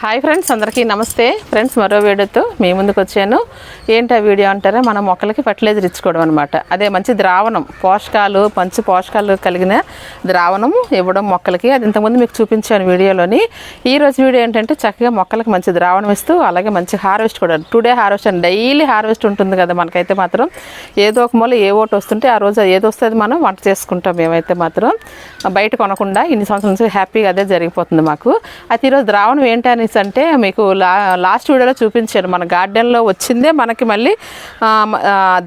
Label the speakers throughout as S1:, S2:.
S1: Hi friends అందరికీ నమస్తే. Friends మరో వీడియోతో మీ ముందుకు వచ్చాను. ఏంటి ఆ వీడియో అంటారా? మన మొక్కలకి ఫర్టిలైజర్ ఇచ్చుకోవడం అనమాట అదే మంచి ద్రావణం పోషకాలు మంచి పోషకాలు కలిగిన ద్రావణం ఇవ్వడం మొక్కలకి. అది ఇంతకుముందు మీకు చూపించాను వీడియోలోని. ఈ రోజు వీడియో ఏంటంటే చక్కగా మొక్కలకి మంచి ద్రావణం ఇస్తూ అలాగే మంచి హార్వెస్ట్ కూడా. Today harvest and. Daily harvest ఉంటుంది కదా మనకైతే మాత్రం. ఏదో ఒక మూల ఏ ఓటు వస్తుంటే ఆ రోజు ఏదో వస్తే మనం వంట చేసుకుంటాం మేమైతే మాత్రం. బయట కొనకుండా ఇన్ని సంవత్సరాల నుంచి హ్యాపీగా అదే జరిగిపోతుంది మాకు. అయితే ఈరోజు ద్రావణం ఏంటి అనేసి అంటే మీకు లా లాస్ట్ వీడియోలో చూపించాను. మన గార్డెన్లో వచ్చిందే మనకి మళ్ళీ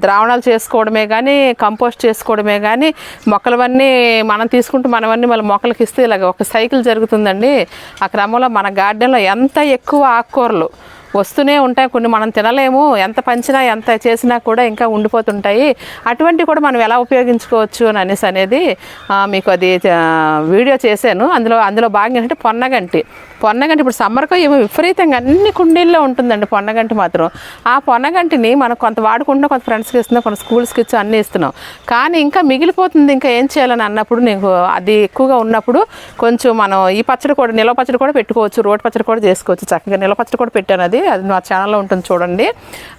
S1: ద్రావణాలు చేసుకోవడమే కానీ కంపోస్ట్ చేసుకోవడమే కానీ మొక్కలవన్నీ మనం తీసుకుంటూ మనవన్నీ మళ్ళీ మొక్కలకి ఇస్తే ఇలాగ ఒక సైకిల్ జరుగుతుందండి. ఆ క్రమంలో మన గార్డెన్లో ఎంత ఎక్కువ ఆకుకూరలు వస్తూనే ఉంటాయి. కొన్ని మనం తినలేము. ఎంత పంచినా ఎంత చేసినా కూడా ఇంకా ఉండిపోతుంటాయి. అటువంటి కూడా మనం ఎలా ఉపయోగించుకోవచ్చు అని అనేసి అనేది మీకు అది వీడియో చేశాను. అందులో అందులో భాగం ఏంటంటే పొన్నగంటి. పొన్నగంటి ఇప్పుడు సమ్మర్కో ఏమో విపరీతంగా అన్ని కుండీల్లో ఉంటుందండి పొన్నగంటి మాత్రం. ఆ పొన్నగంటిని మనం కొంత వాడుకుంటున్నాం కొంత ఫ్రెండ్స్కి ఇస్తున్నాం కొంత స్కూల్స్కి ఇచ్చి అన్నీ ఇస్తున్నాం. కానీ ఇంకా మిగిలిపోతుంది ఇంకా ఏం చేయాలని అన్నప్పుడు నీకు అది ఎక్కువగా ఉన్నప్పుడు కొంచెం మనం ఈ పచ్చడి కూడా నిలవ పచ్చడి కూడా పెట్టుకోవచ్చు రోడ్ పచ్చడి కూడా చేసుకోవచ్చు. చక్కగా నిలవ పచ్చడి కూడా పెట్టాను అది. అది నా ఛానల్లో ఉంటుంది చూడండి.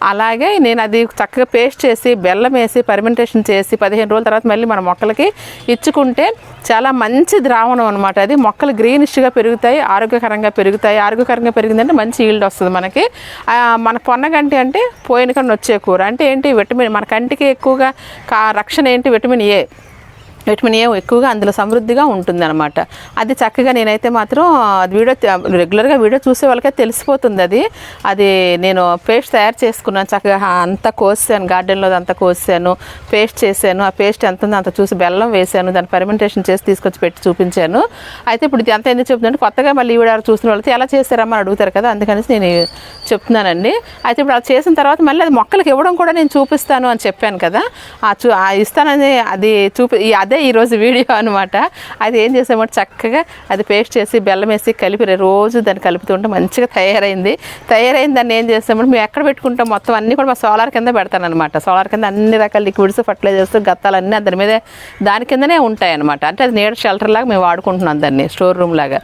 S1: అలాగే నేను అది చక్కగా పేస్ట్ చేసి బెల్లం వేసి పర్మెంటేషన్ చేసి పదిహేను రోజుల తర్వాత మళ్ళీ మన మొక్కలకి ఇచ్చుకుంటే చాలా మంచి ద్రావణం అనమాట అది. మొక్కలు గ్రీనిష్గా పెరుగుతాయి ఆరోగ్యకరంగా పెరుగుతాయి. ఆరోగ్యకరంగా పెరిగిందంటే మంచి ఈల్డ్ వస్తుంది మనకి. మన పొన్నగంటి అంటే పోయిన కన్నా వచ్చే కూర. అంటే ఏంటి? విటమిన్ మన కంటికి ఎక్కువగా కా రక్షణ ఏంటి? విటమిన్ ఏ విటమిన్ ఏ ఎక్కువగా అందులో సమృద్ధిగా ఉంటుందన్నమాట. అది చక్కగా నేనైతే మాత్రం అది వీడియో రెగ్యులర్గా వీడియో చూసే వాళ్ళకే తెలిసిపోతుంది అది. అది నేను పేస్ట్ తయారు చేసుకున్నాను చక్కగా అంతా కోసాను గార్డెన్లో అంతా కోసాను పేస్ట్ చేశాను ఆ పేస్ట్ ఎంత ఉందో అంత చూసి బెల్లం వేసాను దాన్ని ఫెర్మెంటేషన్ చేసి తీసుకొచ్చి పెట్టి చూపించాను. అయితే ఇప్పుడు ఇది అంత ఎందుకు చెప్తుందంటే కొత్తగా మళ్ళీ ఈవిడ చూసిన వాళ్ళతో ఎలా చేశారమ్మా అని అడుగుతారు కదా అందుకనేసి నేను చెప్తున్నానండి. అయితే ఇప్పుడు అది చేసిన తర్వాత మళ్ళీ అది మొక్కలకి ఇవ్వడం కూడా నేను చూపిస్తాను అని చెప్పాను కదా. ఆ చూ ఇస్తానని అది చూపి అది అదే ఈరోజు వీడియో అనమాట అది ఏం చేసామంటే చక్కగా అది పేస్ట్ చేసి బెల్లం వేసి కలిపి రోజు దాన్ని కలుపుతుంటే మంచిగా తయారైంది. తయారైంది దాన్ని ఏం చేస్తామంటే మేము ఎక్కడ పెట్టుకుంటాం? మొత్తం అన్నీ కూడా మా సోలార్ కింద పెడతాను అనమాట సోలార్ కింద అన్ని రకాల లిక్విడ్స్ ఫర్టిలైజర్స్ గత్తాలు అన్నీ దాని మీద దాని కిందనే ఉంటాయి అనమాట అంటే అది నీడ షెల్టర్ లాగా మేము వాడుకుంటున్నాం దాన్ని స్టోర్ రూమ్ లాగా.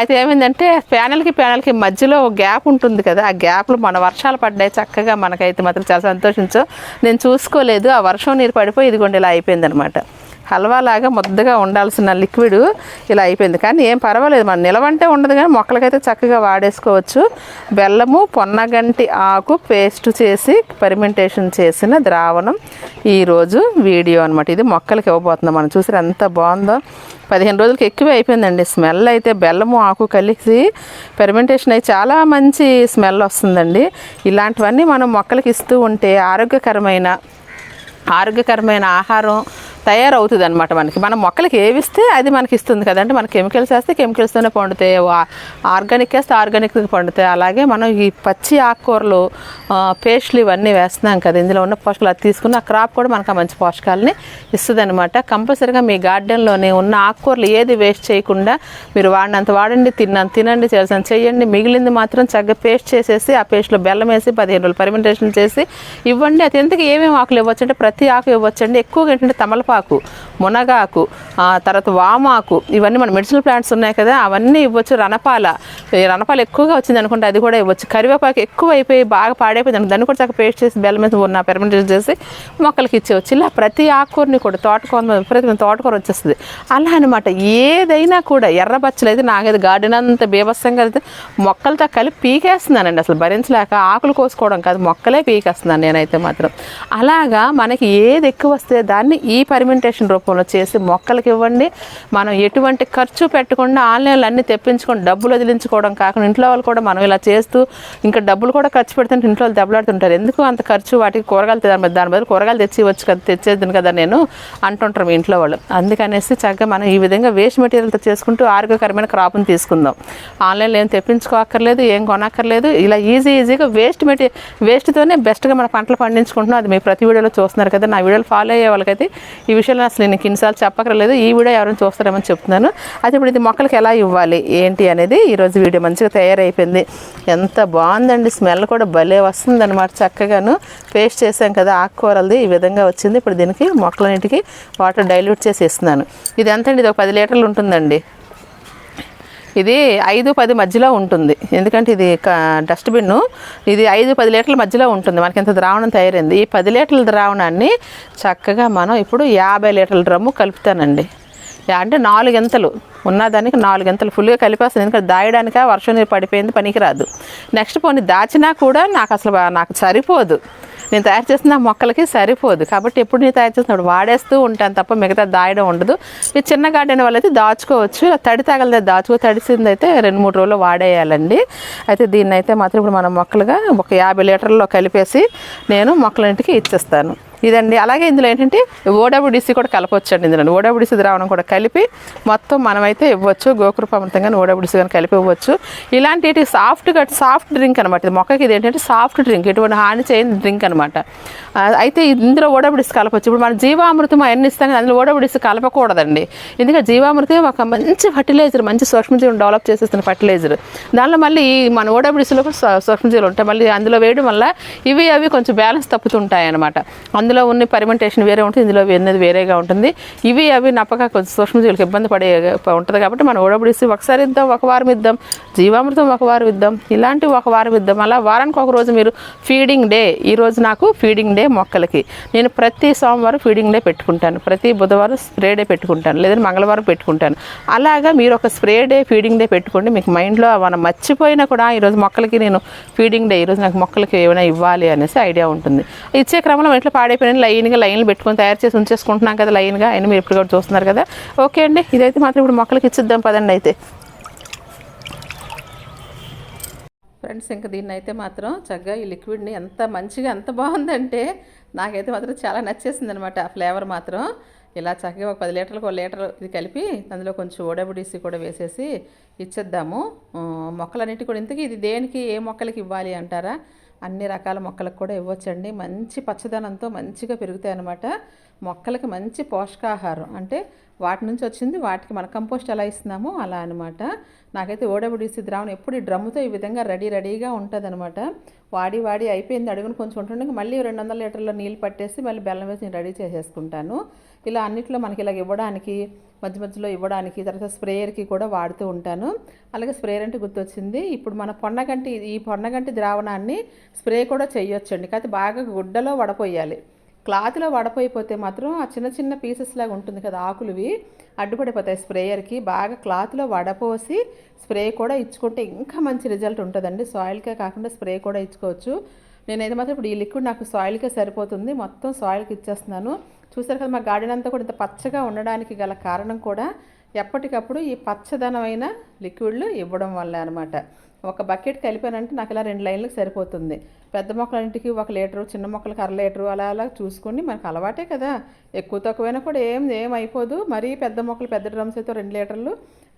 S1: అయితే ఏమైందంటే ప్యానల్కి ప్యానల్కి మధ్యలో గ్యాప్ ఉంటుంది కదా ఆ గ్యాప్లో మన వర్షాలు పడ్డాయి చక్కగా మనకైతే మాత్రం చాలా సంతోషించు. నేను చూసుకోలేదు ఆ వర్షం నీరు పడిపోయి ఇదిగోండి ఇలా హల్వాలాగా హల్వా లాగా ముద్దగా ఉండాల్సిన లిక్విడ్ ఇలా అయిపోయింది. కానీ ఏం పర్వాలేదు మన నిలవంటే ఉండదు కానీ మొక్కలకైతే చక్కగా వాడేసుకోవచ్చు. బెల్లము పొన్నగంటి ఆకు పేస్ట్ చేసి పర్మెంటేషన్ చేసిన ద్రావణం ఈరోజు వీడియో అనమాట ఇది మొక్కలకి ఇవ్వబోతున్నాం. మనం చూసారు ఎంత బాగుందో. పదిహేను రోజులకి ఎక్కువ అయిపోయిందండి. స్మెల్ అయితే బెల్లము ఆకు కలిసి పెరిమెంటేషన్ అయి చాలా మంచి స్మెల్ వస్తుందండి. ఇలాంటివన్నీ మనం మొక్కలకి ఇస్తూ ఉంటే ఆరోగ్యకరమైన ఆరోగ్యకరమైన ఆహారం తయారవుతుంది అనమాట మనకి. మనం మొక్కలకి ఏవిస్తే అది మనకి ఇస్తుంది కదంటే మనం కెమికల్స్ వేస్తే కెమికల్స్తోనే పండుతాయి. ఆర్గానిక్ వేస్తే ఆర్గానిక్ పండుతాయి. అలాగే మనం ఈ పచ్చి ఆకుకూరలు పేస్ట్లు ఇవన్నీ వేస్తున్నాం కదా. ఇందులో ఉన్న పోషకాలు అది తీసుకుని ఆ క్రాప్ కూడా మనకు ఆ మంచి పోషకాలని ఇస్తుంది అనమాట కంపల్సరీగా మీ గార్డెన్లోనే ఉన్న ఆకుకూరలు ఏది వేస్ట్ చేయకుండా మీరు వాడినంత వాడండి తిన్నంత తినండి చేసాను చేయండి. మిగిలింది మాత్రం చక్కగా పేస్ట్ చేసేసి ఆ పేస్ట్లో బెల్లం వేసి పదిహేను రోజులు పర్మెంటేషన్ చేసి ఇవ్వండి. అది ఎందుకు? ఏమేమి ఆకులు ఇవ్వచ్చు? అంటే ప్రతి ఆకు ఇవ్వచ్చండి. ఎక్కువగా ఏంటంటే తమలపాకు మునగాకు తర్వాత వామాకు ఇవన్నీ మన మెడిసినల్ ప్లాంట్స్ ఉన్నాయి కదా అవన్నీ ఇవ్వచ్చు. రణపాల రణపాల ఎక్కువగా వచ్చింది అనుకుంటే అది కూడా ఇవ్వచ్చు. కరివేపాకు ఎక్కువ అయిపోయి బాగా పాడైపోయింది దాన్ని కూడా చక్కగా పేస్ట్ చేసి బెల్లం మీద ఉన్న పెర్మెంటేషన్ చేసి మొక్కలకి ఇచ్చేవచ్చు ఇలా ప్రతి ఆకుకూరని కూడా తోటకూర విపరీతమైన తోటకూర వచ్చేస్తుంది. అలా అనమాట ఏదైనా కూడా ఎర్రబచ్చలు అయితే నాకైతే గార్డెన్ అంత బీభత్సంగా అయితే మొక్కలతో కలిపి పీకేస్తున్నానండి. అసలు భరించలేక ఆకులు కోసుకోవడం కాదు మొక్కలే పీకేస్తున్నాను నేనైతే మాత్రం. అలాగా మనకి ఏది ఎక్కువ వస్తే దాన్ని ఈ పర్మెంటేషన్ రూపంలో చేసి మొక్కలకి ఇవ్వండి. మనం ఎటువంటి ఖర్చు పెట్టకుండా ఆన్లైన్లో అన్ని తెప్పించుకొని డబ్బులు వదిలించుకోవడం కాకుండా ఇంట్లో వాళ్ళు కూడా మనం ఇలా చేస్తూ ఇంకా డబ్బులు కూడా ఖర్చు పెడుతుంటే ఇంట్లో వాళ్ళు దెబ్బలాడుతుంటారు. ఎందుకు అంత ఖర్చు? వాటికి కూరగాయలు దాని బదులు- దాని బదులు కూరగాయలు తెచ్చి ఇవ్వచ్చు కదా తెచ్చేద్దును కదా నేను అంటుంటారు మీ ఇంట్లో వాళ్ళు. అందుకనేసి చక్కగా మనం ఈ విధంగా వేస్ట్ మెటీరియల్తో చేసుకుంటూ ఆరోగ్యకరమైన క్రాప్ని తీసుకుందాం. ఆన్లైన్లో ఏం తెప్పించుకోక్కర్లేదు ఏం కొనక్కర్లేదు. ఇలా ఈజీ ఈజీగా వేస్ట్ మెటీరియల్ వేస్ట్తోనే బెస్ట్గా మన పంటలు పండించుకుంటున్నాం. అది మీ ప్రతి వీడియోలో చూస్తున్నారు కదా. నా వీడియోలు ఫాలో అయ్యే వాళ్ళకైతే ఈ విషయంలో అసలు నేను ఇన్నిసార్లు చెప్పక్కర్లేదు. ఈ వీడియో ఎవరైనా చూస్తారేమని చెప్తున్నాను. అయితే ఇప్పుడు ఇది మొక్కలకి ఎలా ఇవ్వాలి? ఏంటి అనేది ఈరోజు వీడియో మంచిగా తయారైపోయింది. ఎంత బాగుందండి. స్మెల్ కూడా భలే వస్తుంది అనమాట చక్కగాను పేస్ట్ చేసాం కదా ఆకుకూరలది ఈ విధంగా వచ్చింది. ఇప్పుడు దీనికి మొక్కలన్నిటికీ వాటర్ డైల్యూట్ చేసి ఇస్తున్నాను. ఇది ఎంత అండి ఇది ఒక పది లీటర్లు ఉంటుందండి. ఇది ఐదు పది మధ్యలో ఉంటుంది. ఎందుకంటే ఇది డస్ట్బిన్ ఇది ఐదు పది లీటర్ల మధ్యలో ఉంటుంది. మనకి ఇంత ద్రావణం తయారైంది. ఈ పది లీటర్ల ద్రావణాన్ని చక్కగా మనం ఇప్పుడు యాభై లీటర్ల డ్రమ్ము కలుపుతానండి. అంటే నాలుగింతలు ఉన్నదానికి నాలుగింతలు ఫుల్గా కలిపేస్తాను. ఎందుకంటే దాయడానిక వర్షం నీరు పడిపోయింది పనికిరాదు. నెక్స్ట్ పోనీ దాచినా కూడా నాకు అసలు నాకు సరిపోదు. నేను తయారు చేసిన మొక్కలకి సరిపోదు. కాబట్టి ఎప్పుడు నేను తయారు చేసినప్పుడు వాడేస్తూ ఉంటాను తప్ప మిగతా దాయడం ఉండదు. ఈ చిన్న గార్డెన్ వాళ్ళైతే దాచుకోవచ్చు. తడి తగలదే దాచుకో తడిసింది అయితే రెండు మూడు రోజులు వాడేయాలండి. అయితే దీన్ని అయితే మాత్రం ఇప్పుడు మనం మొక్కలుగా ఒక యాభై లీటర్లో కలిపేసి నేను మొక్కలంటికి ఇచ్చేస్తాను. ఇదండి. అలాగే ఇందులో ఏంటంటే ఓడబుడిసి కూడా కలపవచ్చండి ఇందులో. ఓడబుడిసి ద్రావణం కూడా కలిపి మొత్తం మనమైతే ఇవ్వచ్చు. గోకృపామృతం కానీ ఓడబుడిసి కానీ కలిపి ఇవ్వచ్చు. ఇలాంటి సాఫ్ట్గా సాఫ్ట్ డ్రింక్ అనమాట ఇది మొక్కకి ఇది ఏంటంటే సాఫ్ట్ డ్రింక్. ఎటువంటి హాని చేయని డ్రింక్ అనమాట అయితే ఇందులో ఓడబుడిసి కలపచ్చు. ఇప్పుడు మన జీవామృతం అవన్నీ ఇస్తాను అందులో ఓడబుడిసి కలపకూడదండి. ఎందుకంటే జీవామృతం ఒక మంచి ఫర్టిలైజర్ మంచి సూక్ష్మజీవులు డెవలప్ చేసేస్తున్న ఫర్టిలైజర్. దానిలో మళ్ళీ మన ఓడబుడిసిలో కూడా సూక్ష్మజీవులు ఉంటాయి. మళ్ళీ అందులో వేయడం వల్ల ఇవి అవి కొంచెం బ్యాలెన్స్ తప్పుతుంటాయి అనమాట ఇందులో ఉన్న పరిమెంటేషన్ వేరే ఉంటుంది ఇందులో ఉన్నది వేరేగా ఉంటుంది. ఇవి అవి నప్పక కొంచెం సూక్ష్మజీవులకు ఇబ్బంది పడే ఉంటుంది కాబట్టి మనం ఓడబడిసి ఒకసారి ఇద్దాం ఒక వారం ఇద్దాం జీవామృతం ఒక వారం ఇద్దాం ఇలాంటి ఒక వారం ఇద్దాం. అలా వారానికి ఒక రోజు మీరు ఫీడింగ్ డే ఈ రోజు నాకు ఫీడింగ్ డే మొక్కలకి. నేను ప్రతి సోమవారం ఫీడింగ్ డే పెట్టుకుంటాను ప్రతి బుధవారం స్ప్రే డే పెట్టుకుంటాను లేదంటే మంగళవారం పెట్టుకుంటాను. అలాగా మీరు ఒక స్ప్రే డే ఫీడింగ్ డే పెట్టుకోండి మీకు మైండ్లో మనం మర్చిపోయినా కూడా ఈరోజు మొక్కలకి నేను ఫీడింగ్ డే ఈరోజు నాకు మొక్కలకి ఏమైనా ఇవ్వాలి అనేసి ఐడియా ఉంటుంది. ఇచ్చే క్రమంలో ఇంట్లో పాడే పాడైపోయిన లైన్గా లైన్లు పెట్టుకొని తయారు చేసి ఉంచేసుకుంటున్నాం కదా లైన్గా. అయినా మీరు ఇప్పుడు కూడా చూస్తున్నారు కదా. ఓకే అండి. ఇదైతే మాత్రం ఇప్పుడు మొక్కలకి ఇచ్చిద్దాం పదండి అయితే. ఫ్రెండ్స్ ఇంకా దీన్ని అయితే మాత్రం చక్కగా ఈ లిక్విడ్ని ఎంత మంచిగా ఎంత బాగుందంటే నాకైతే మాత్రం చాలా నచ్చేసింది అనమాట ఆ ఫ్లేవర్ మాత్రం. ఇలా చక్కగా ఒక పది లీటర్లకు ఒక లీటర్ ఇది కలిపి అందులో కొంచెం ఓడబుడిసి కూడా వేసేసి ఇచ్చేద్దాము. మొక్కలన్నిటి కూడా ఇంతకీ ఇది దేనికి ఏ మొక్కలకి ఇవ్వాలి అంటారా? అన్ని రకాల మొక్కలకు కూడా ఇవ్వచ్చండి. మంచి పచ్చదనంతో మంచిగా పెరుగుతాయి అన్నమాట. మొక్కలకి మంచి పోషకాహారం. అంటే వాటి నుంచి వచ్చింది వాటికి మన కంపోస్ట్ ఎలా ఇస్తున్నామో అలా అనమాట నాకైతే ఓడబుడిసి ద్రావణం ఎప్పుడు ఈ డ్రమ్ముతో ఈ విధంగా రెడీ రెడీగా ఉంటుంది వాడి వాడి అయిపోయింది అడుగును కొంచెం ఉంటుండగా మళ్ళీ రెండు వందల లీటర్ల నీళ్ళు పట్టేసి మళ్ళీ బెల్లం వేసి నేను రెడీ చేసేసుకుంటాను. ఇలా అన్నిట్లో మనకి ఇలాగ ఇవ్వడానికి మధ్య మధ్యలో ఇవ్వడానికి తర్వాత స్ప్రేయర్కి కూడా వాడుతూ ఉంటాను. అలాగే స్ప్రేయర్ అంటే గుర్తొచ్చింది. ఇప్పుడు మన పొన్నగంటి ఈ పొన్నగంటి ద్రావణాన్ని స్ప్రే కూడా చేయొచ్చండి. కాకపోతే బాగా గుడ్డలో వడపోయాలి. క్లాత్లో వడపోయిపోతే మాత్రం ఆ చిన్న చిన్న పీసెస్ లాగా ఉంటుంది కదా ఆకులువి అడ్డుపడిపోతాయి స్ప్రేయర్కి. బాగా క్లాత్లో వడపోసి స్ప్రే కూడా ఇచ్చుకుంటే ఇంకా మంచి రిజల్ట్ ఉంటుందండి. సాయిల్కే కాకుండా స్ప్రే కూడా ఇచ్చుకోవచ్చు. నేనైతే మాత్రం ఇప్పుడు ఈ లిక్విడ్ నాకు సాయిల్కే సరిపోతుంది. మొత్తం సాయిల్కి ఇచ్చేస్తున్నాను. చూసారు కదా మా గార్డెన్ అంతా కూడా ఇంత పచ్చగా ఉండడానికి గల కారణం కూడా ఎప్పటికప్పుడు ఈ పచ్చదనమైన లిక్విడ్లు ఇవ్వడం వల్ల అనమాట ఒక బకెట్ కలిపానంటే నాకు ఇలా రెండు లైన్లకు సరిపోతుంది. పెద్ద మొక్కలన్నింటికి ఒక లీటరు చిన్న మొక్కలకి అర లీటరు అలా అలా చూసుకుని మనకు అలవాటే కదా. ఎక్కువ తక్కువైనా కూడా ఏం ఏం అయిపోదు. మరీ పెద్ద మొక్కలు పెద్ద డ్రమ్స్ అయితే రెండు లీటర్లు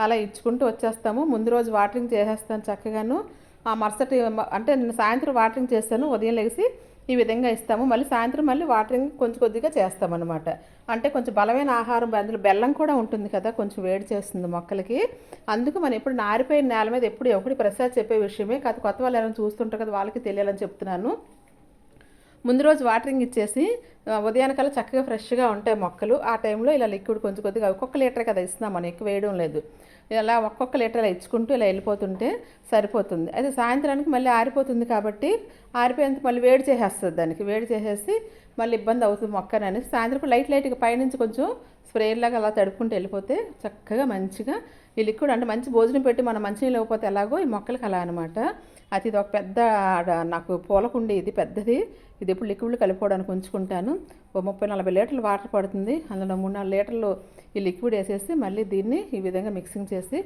S1: అలా ఇచ్చుకుంటూ వచ్చేస్తాము. ముందు రోజు వాటరింగ్ చేసేస్తాను చక్కగాను. ఆ మరుసటి అంటే నేను సాయంత్రం వాటరింగ్ చేస్తాను. ఉదయం లేచి ఈ విధంగా ఇస్తాము. మళ్ళీ సాయంత్రం మళ్ళీ వాటరింగ్ కొంచెం కొద్దిగా చేస్తామన్నమాట. అంటే కొంచెం బలమైన ఆహారం అందులో బెల్లం కూడా ఉంటుంది కదా కొంచెం వేడి చేస్తుంది మొక్కలకి. అందుకు మనం ఎప్పుడు నారిపోయిన నేల మీద ఎప్పుడు ఒకటి ప్రసాద్ చెప్పే విషయమే కాదు కొత్త వాళ్ళు ఎవరైనా చూస్తుంటారు కదా వాళ్ళకి తెలియాలని చెప్తున్నాను. ముందు రోజు వాటరింగ్ ఇచ్చేసి ఆ, ఉదయానికల్లా చక్కగా ఫ్రెష్గా ఉంటాయి మొక్కలు. ఆ టైంలో ఇలా లిక్విడ్ కొంచెం కొద్దిగా ఒక్కొక్క లీటర్ కదా ఇస్తున్నాం మనం ఎక్కువ వేయడం లేదు. ఇలా ఒక్కొక్క లీటర్ ఇలా ఇచ్చుకుంటూ ఇలా వెళ్ళిపోతుంటే సరిపోతుంది. అయితే సాయంత్రానికి మళ్ళీ ఆరిపోతుంది కాబట్టి ఆరిపోయేంత మళ్ళీ వేడి చేసేస్తుంది దానికి. వేడి చేసేసి మళ్ళీ ఇబ్బంది అవుతుంది మొక్కని అనేసి సాయంత్రం లైట్ లైట్గా పైనుంచి కొంచెం స్ప్రేయర్ లాగా అలా తడుపుకుంటూ వెళ్ళిపోతే చక్కగా మంచిగా ఈ లిక్విడ్ అంటే మంచి భోజనం పెట్టి మనం మంచినీళ్ళు ఇవ్వకపోతే ఎలాగో ఈ మొక్కలకి అలా అనమాట అది ఇది ఒక పెద్ద నాకు పూలకుండి ఇది పెద్దది. ఇది ఎప్పుడు లిక్విడ్లు కలుపుకోవడానికి ఉంచుకుంటాను. ఓ ముప్పై నలభై లీటర్లు వాటర్ పడుతుంది. అందులో మూడు నాలుగు లీటర్లు ఈ లిక్విడ్ వేసేసి మళ్ళీ దీన్ని ఈ విధంగా మిక్సింగ్ చేసి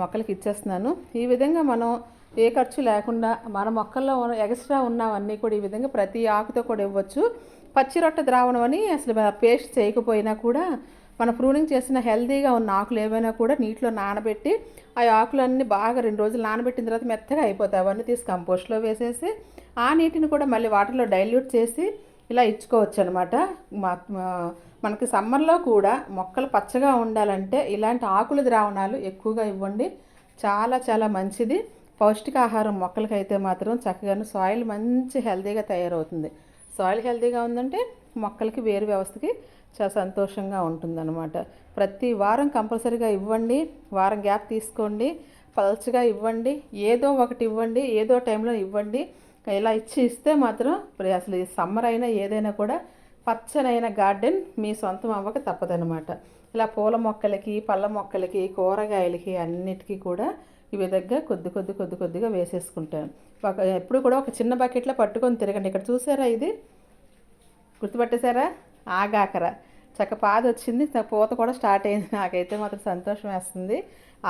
S1: మొక్కలకి ఇచ్చేస్తున్నాను. ఈ విధంగా మనం ఏ ఖర్చు లేకుండా మన మొక్కల్లో ఎక్స్ట్రా ఉన్నవన్నీ కూడా ఈ విధంగా ప్రతి ఆకుతో కూడా ఇవ్వచ్చు. పచ్చి రొట్టె ద్రావణం అని అసలు పేస్ట్ చేయకపోయినా కూడా మన ప్రూనింగ్ చేసిన హెల్తీగా ఉన్న ఆకులు ఏవైనా కూడా నీటిలో నానబెట్టి ఆ ఆకులన్నీ బాగా రెండు రోజులు నానబెట్టిన తర్వాత మెత్తగా అయిపోతాయి. అవన్నీ తీసి కంపోస్ట్లో వేసేసి ఆ నీటిని కూడా మళ్ళీ వాటర్లో డైల్యూట్ చేసి ఇలా ఇచ్చుకోవచ్చు అనమాట మనకి సమ్మర్లో కూడా మొక్కలు పచ్చగా ఉండాలంటే ఇలాంటి ఆకుల ద్రావణాలు ఎక్కువగా ఇవ్వండి. చాలా చాలా మంచిది. పౌష్టికాహారం మొక్కలకైతే మాత్రం చక్కగాను సాయిల్ మంచి హెల్తీగా తయారవుతుంది. సాయిల్ హెల్తీగా ఉందంటే మొక్కలకి వేరు వ్యవస్థకి చాలా సంతోషంగా ఉంటుందన్నమాట. ప్రతి వారం కంపల్సరీగా ఇవ్వండి వారం గ్యాప్ తీసుకోండి పల్చగా ఇవ్వండి ఏదో ఒకటి ఇవ్వండి ఏదో టైంలో ఇవ్వండి. ఇలా ఇచ్చి ఇస్తే మాత్రం ఇప్పుడు అసలు సమ్మర్ అయినా ఏదైనా కూడా పచ్చనైన గార్డెన్ మీ సొంతం అవ్వక తప్పదనమాట ఇలా పూల మొక్కలకి పళ్ళ మొక్కలకి కూరగాయలకి అన్నిటికీ కూడా ఈ విధంగా కొద్ది కొద్ది కొద్ది కొద్దిగా వేసేసుకుంటాను. ఒక ఎప్పుడు కూడా ఒక చిన్న బకెట్లో పట్టుకొని తిరగండి. ఇక్కడ చూసారా ఇది? గుర్తుపట్టేశారా? ఆగాకర. చక్క పాద వచ్చింది పూత కూడా స్టార్ట్ అయింది. నాకైతే మాత్రం సంతోషం వేస్తుంది.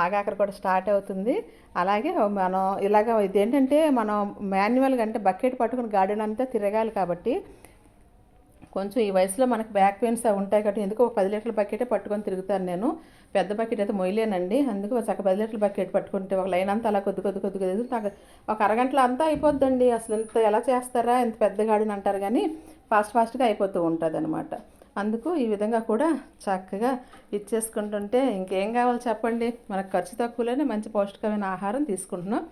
S1: ఆగాకర కూడా స్టార్ట్ అవుతుంది. అలాగే మనం ఇలాగ ఇదేంటంటే మనం మాన్యువల్గా అంటే బకెట్ పట్టుకుని గార్డెన్ అంతా తిరగాలి కాబట్టి కొంచెం ఈ వయసులో మనకు బ్యాక్ పెయిన్స్ అవి ఉంటాయి కాబట్టి ఎందుకు ఒక పది లీటర్ల బకెటే పట్టుకొని తిరుగుతాను నేను. పెద్ద బకెట్ అయితే మొయ్యలేనండి. అందుకు చక్క పది లీటర్ల బకెట్ పట్టుకుంటే ఒక లైన్ అంతా అలా కొద్ది కొద్ది కొద్ది కొద్ది నాకు ఒక అరగంటలో అంతా అయిపోద్దండి. అసలు ఇంత ఎలా చేస్తారా? ఇంత పెద్ద గార్డెన్ అంటారు కానీ ఫాస్ట్ ఫాస్ట్గా అయిపోతూ ఉంటుంది అనమాట అందుకు ఈ విధంగా కూడా చక్కగా ఇచ్చేసుకుంటుంటే ఇంకేం కావాలి చెప్పండి? మనకు ఖర్చు తక్కువలోనే మంచి పౌష్టికమైన ఆహారం తీసుకుంటున్నాం.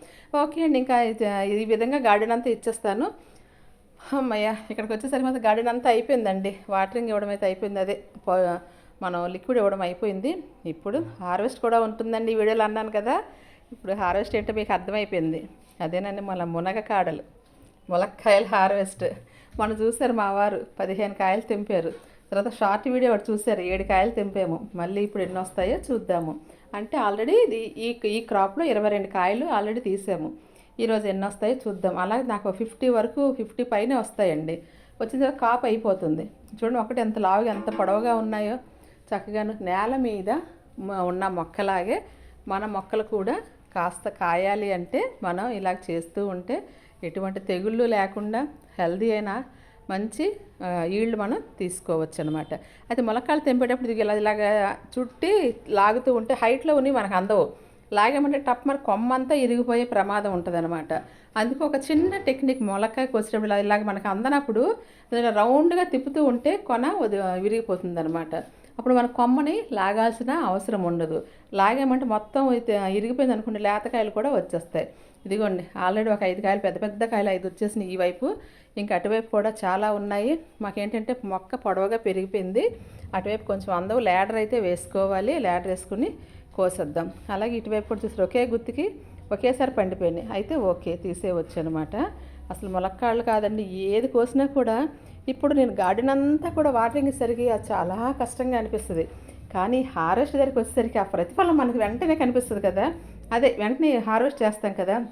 S1: ఓకే అండి ఇంకా ఇది- ఈ విధంగా గార్డెన్ అంతా ఇచ్చేస్తాను. అమ్మయ్య ఇక్కడికి వచ్చేసరికి మాత్రం గార్డెన్ అంతా అయిపోయిందండి. వాటరింగ్ ఇవ్వడం అయితే అయిపోయింది. అదే మనం లిక్విడ్ ఇవ్వడం అయిపోయింది. ఇప్పుడు హార్వెస్ట్ కూడా ఉంటుందండి ఈ వీడియోలో అన్నాను కదా. ఇప్పుడు హార్వెస్ట్ ఏంటో మీకు అర్థమైపోయింది. అదేనండి మన మునగ కాడలు. ములక్కాయల హార్వెస్ట్. మనం చూసారు మా వారు పదిహేను కాయలు తెంపారు. తర్వాత షార్ట్ వీడియో ఒకటి చూసారు ఏడు కాయలు తెంపాము. మళ్ళీ ఇప్పుడు ఎన్ని వస్తాయో చూద్దాము. అంటే ఆల్రెడీ ఇది ఈ ఈ క్రాప్లో ఇరవై రెండు కాయలు ఆల్రెడీ తీసాము. ఈరోజు ఎన్ని వస్తాయో చూద్దాం. అలాగే నాకు ఫిఫ్టీ వరకు ఫిఫ్టీ పైన వస్తాయండి. వచ్చిన తర్వాత కాపు అయిపోతుంది. చూడండి ఒకటి ఎంత లావుగా ఎంత పొడవుగా ఉన్నాయో. చక్కగాను నేల మీద ఉన్న మొక్కలాగే మన మొక్కలు కూడా కాస్త కాయాలి అంటే మనం ఇలా చేస్తూ ఉంటే ఎటువంటి తెగుళ్ళు లేకుండా హెల్దీ అయిన మంచి ఈల్డ్ మనం తీసుకోవచ్చు అనమాట అయితే మొలకాయలు తెంపేటప్పుడు ఇది ఇలా ఇలాగా చుట్టి లాగుతూ ఉంటే హైట్లో ఉన్ని మనకు అందవు. లాగామంటే టప్ మరి కొమ్మంతా ఇరిగిపోయే ప్రమాదం ఉంటుందన్నమాట అందుకు ఒక చిన్న టెక్నిక్ మొలకాయ కోసేటప్పుడు ఇలాగ మనకు అందనప్పుడు రౌండ్గా తిప్పుతూ ఉంటే కొన విరిగిపోతుంది అనమాట అప్పుడు మన కొమ్మని లాగాల్సిన అవసరం ఉండదు. లాగామంటే మొత్తం అయితే ఇరిగిపోయింది అనుకోండి లేతకాయలు కూడా వచ్చేస్తాయి. ఇదిగోండి ఆల్రెడీ ఒక ఐదు కాయలు పెద్ద పెద్ద కాయలు ఐదు వచ్చేసినాయి ఈ వైపు. ఇంకా అటువైపు కూడా చాలా ఉన్నాయి. మాకేంటంటే మొక్క పొడవుగా పెరిగిపోయింది. అటువైపు కొంచెం అందవు లేడర్ అయితే వేసుకోవాలి. లేడర్ వేసుకుని కోసేద్దాం. అలాగే ఇటువైపు కూడా చూసారు ఒకే గుత్తికి ఒకేసారి పండిపోయినాయి. అయితే ఓకే తీసేయవచ్చు అనమాట అసలు ములక్కాళ్ళు కాదండి ఏది కోసినా కూడా ఇప్పుడు నేను గార్డెన్ అంతా కూడా వాటరింగ్ సరిగి అది చాలా కష్టంగా అనిపిస్తుంది. కానీ హార్వెస్ట్ దగ్గరికి వచ్చేసరికి ఆ ప్రతిఫలం మనకు వెంటనే కనిపిస్తుంది కదా. అదే వెంటనే హార్వెస్ట్ చేస్తాం కదా.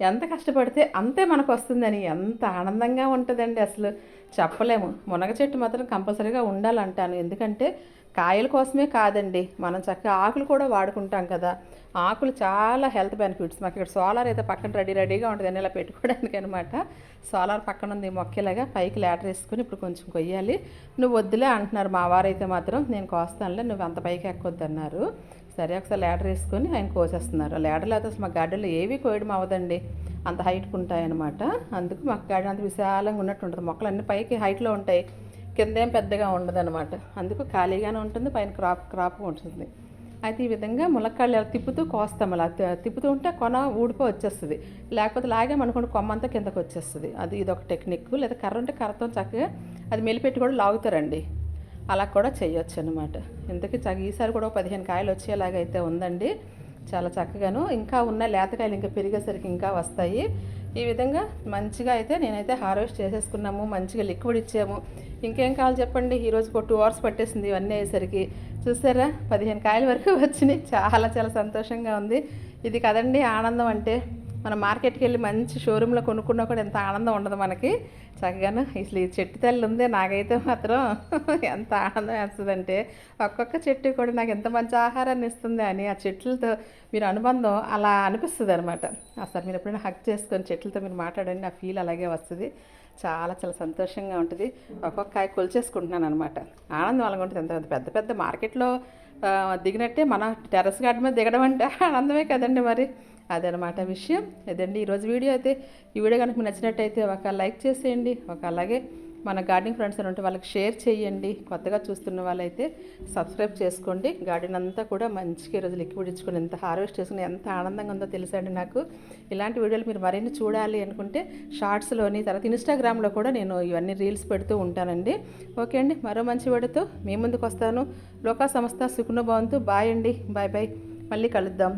S1: ఎంత కష్టపడితే అంతే మనకు వస్తుందని ఎంత ఆనందంగా ఉంటుందండి అసలు. చెప్పలేము. మునగ చెట్టు మాత్రం కంపల్సరీగా ఉండాలంటాను. ఎందుకంటే కాయల కోసమే కాదండి. మనం చక్కగా ఆకులు కూడా వాడుకుంటాం కదా. ఆకులు చాలా హెల్త్ బెనిఫిట్స్. మాకు ఇక్కడ సోలార్ అయితే పక్కన రెడీ రెడీగా ఉంటుంది. అని ఇలా పెట్టుకోవడానికి అనమాట సోలార్ పక్కన ఉంది మొక్కలాగా. పైకి లేటర్ వేసుకుని ఇప్పుడు కొంచెం కొయ్యాలి. నువ్వు వద్దులే అంటున్నారు మా వారైతే మాత్రం. నేను కోస్తానులే నువ్వు అంత పైకి ఎక్కొద్దు అన్నారు. సరే ఒకసారి లేడర్ వేసుకొని ఆయన కోసేస్తున్నారు. లేడర్లు అయితే అసలు మా గడ్డలు ఏవి కోయడం అవ్వదండి. అంత హైట్కి ఉంటాయన్నమాట. అందుకు మాకు గడ్డ అంత విశాలంగా ఉన్నట్టు ఉంటుంది. మొక్కలు అన్ని పైకి హైట్లో ఉంటాయి. కిందేం పెద్దగా ఉండదన్నమాట. అందుకు ఖాళీగానే ఉంటుంది పైన క్రాప్ క్రాప్ ఉంటుంది. అయితే ఈ విధంగా ములక్కాళ్ళు తిప్పుతూ కోస్తాం అలా. తిప్పుతూ ఉంటే కొన ఊడిపో వచ్చేస్తుంది. లేకపోతే లాగే కొమ్మ అంతా కిందకు వచ్చేస్తుంది. అది ఇదొక టెక్నిక్. లేదా కర్ర ఉంటే కర్రతో చక్కగా అది మెలిపెట్టి కూడా లాగుతారండి. అలా కూడా చేయొచ్చు అనమాట ఇంతకీ చక్క ఈసారి కూడా పదిహేను కాయలు వచ్చేలాగైతే ఉందండి. చాలా చక్కగాను. ఇంకా ఉన్న లేతకాయలు ఇంకా పెరిగేసరికి ఇంకా వస్తాయి. ఈ విధంగా మంచిగా అయితే నేనైతే హార్వెస్ట్ చేసేసుకున్నాము. మంచిగా లిక్విడ్ ఇచ్చాము. ఇంకేం కావాలి చెప్పండి? ఈరోజు ఒక టూ అవర్స్ పట్టేసింది ఇవన్నీ అయ్యేసరికి. చూసారా? పదిహేను కాయల వరకు వచ్చినాయి. చాలా చాలా సంతోషంగా ఉంది. ఇది కదండి ఆనందం అంటే. మనం మార్కెట్కి వెళ్ళి మంచి షోరూంలో కొనుక్కున్నా కూడా ఎంత ఆనందం ఉండదు మనకి. చక్కగాను అసలు ఈ చెట్టు తల్లి ఉంది. నాకైతే మాత్రం ఎంత ఆనందం వేస్తుందంటే ఒక్కొక్క చెట్టు కూడా నాకు ఎంత మంచి ఆహారాన్ని ఇస్తుంది అని ఆ చెట్లతో మీరు అనుబంధం అలా అనిపిస్తుంది అనమాట అసలు మీరు ఎప్పుడైనా హక్ చేసుకొని చెట్లతో మీరు మాట్లాడండి. ఆ ఫీల్ అలాగే వస్తుంది. చాలా చాలా సంతోషంగా ఉంటుంది. ఒక్కొక్క కాయ కొలిచేసుకుంటున్నాను అనమాట ఆనందం అలాగ ఉంటుంది. ఎంత పెద్ద పెద్ద మార్కెట్లో దిగినట్టే మన టెర్రస్ గార్డెన్ మీద దిగడం అంటే ఆనందమే కదండి మరి. అదనమాట విషయం. ఇదండి ఈరోజు వీడియో అయితే. ఈ వీడియో కనుక మీకు నచ్చినట్టయితే ఒక లైక్ చేసేయండి. ఒక అలాగే మన గార్డెన్ ఫ్రెండ్స్ ఉంటే వాళ్ళకి షేర్ చేయండి. కొత్తగా చూస్తున్న వాళ్ళైతే సబ్స్క్రైబ్ చేసుకోండి. గార్డెన్ అంతా కూడా మంచిగా ఈరోజు లిక్విడ్ ఇచ్చుకొని ఎంత హార్వెస్ట్ చేసుకుని ఎంత ఆనందంగా ఉందో తెలుసండి నాకు. ఇలాంటి వీడియోలు మీరు మరిన్ని చూడాలి అనుకుంటే షార్ట్స్లోని తర్వాత ఇన్స్టాగ్రామ్లో కూడా నేను ఇవన్నీ రీల్స్ పెడుతూ ఉంటానండి. ఓకే అండి మరో మంచి వీడియోతో మీ ముందుకు వస్తాను. లోకా సంస్థ సుఖన భవంతు. బాయ్ అండి బాయ్ బాయ్. మళ్ళీ కలుద్దాం.